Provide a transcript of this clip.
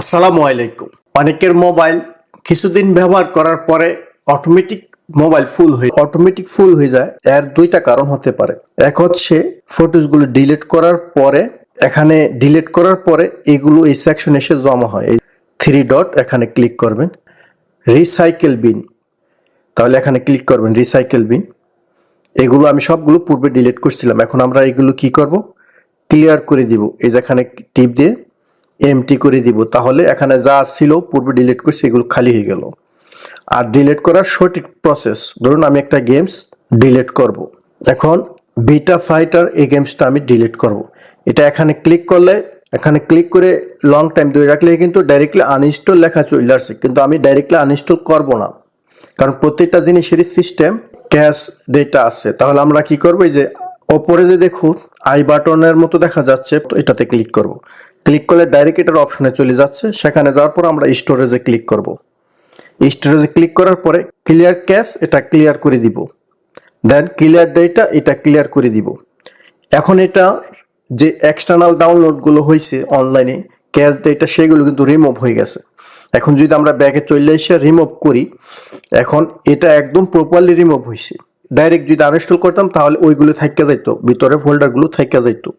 আসসালামু আলাইকুম। অনেকের মোবাইল কিছুদিন ব্যবহার করার পরে অটোমেটিক মোবাইল ফুল হয়ে অটোমেটিক ফুল হয়ে যায়। এর দুইটা কারণ হতে পারে। এক হচ্ছে ফটোসগুলো ডিলিট করার পরে এখানে ডিলিট করার পরে এগুলো এই সেকশন এসে জমা হয়। এই থ্রি ডট এখানে ক্লিক করবেন। রিসাইকেল বিন তাহলে এখানে ক্লিক করবেন রিসাইকেল বিন এগুলো আমি সবগুলো পূর্বে ডিলিট করছিলাম। এখন আমরা এগুলো কি করব? ক্লিয়ার করে দিব। এই যেখানে টিপ দিয়ে এমটি করে দিব, তাহলে এখানে যা ছিল পূর্বে ডিলিট করছি, এগুলো খালি হয়ে গেল। আর ডিলিট করার সঠিক প্রসেস ধরুন আমি একটা গেমস ডিলিট করব। এখন বিটা ফাইটার এই গেমসটা আমি ডিলিট করব। এটা এখানে ক্লিক করলে, এখানে ক্লিক করে লং টাইম ধরে রাখলে কিন্তু ডাইরেক্টলি আনইনস্টল লেখা চলে আসছে কিন্তু আমি ডাইরেক্টলি আনইনস্টল করব না। কারণ প্রত্যেকটা জিনিসেরই সিস্টেম ক্যাশ ডেটা আছে। তাহলে আমরা কি করব যে ওপরে যে দেখুন আই বাটনের মতো দেখা যাচ্ছে, তো এটাতে ক্লিক করব। ক্লিক করলে ডাইরেক্ট এটার অপশনে চলে যাচ্ছে, সেখানে যাওয়ার পর আমরা স্টোরেজে ক্লিক করব। স্টোরেজে ক্লিক করার পরে ক্লিয়ার ক্যাশ এটা ক্লিয়ার করে দিব। দেন ক্লিয়ার ডেটা এটা ক্লিয়ার করে দিব। এখন এটা যে এক্সটার্নাল ডাউনলোডগুলো হয়েছে অনলাইনে ক্যাশ ডেটা সেগুলো কিন্তু রিমুভ হয়ে গেছে। এখন যদি আমরা ব্যাগে চলে এসে রিমুভ করি, এখন এটা একদম প্রপারলি রিমুভ হয়েছে ডাইরেক্ট যদি আনইনস্টল করতাম তাহলে ওইগুলো থাইকা যাইতো ভিতরে ফোল্ডারগুলো থাইকা যাইতো।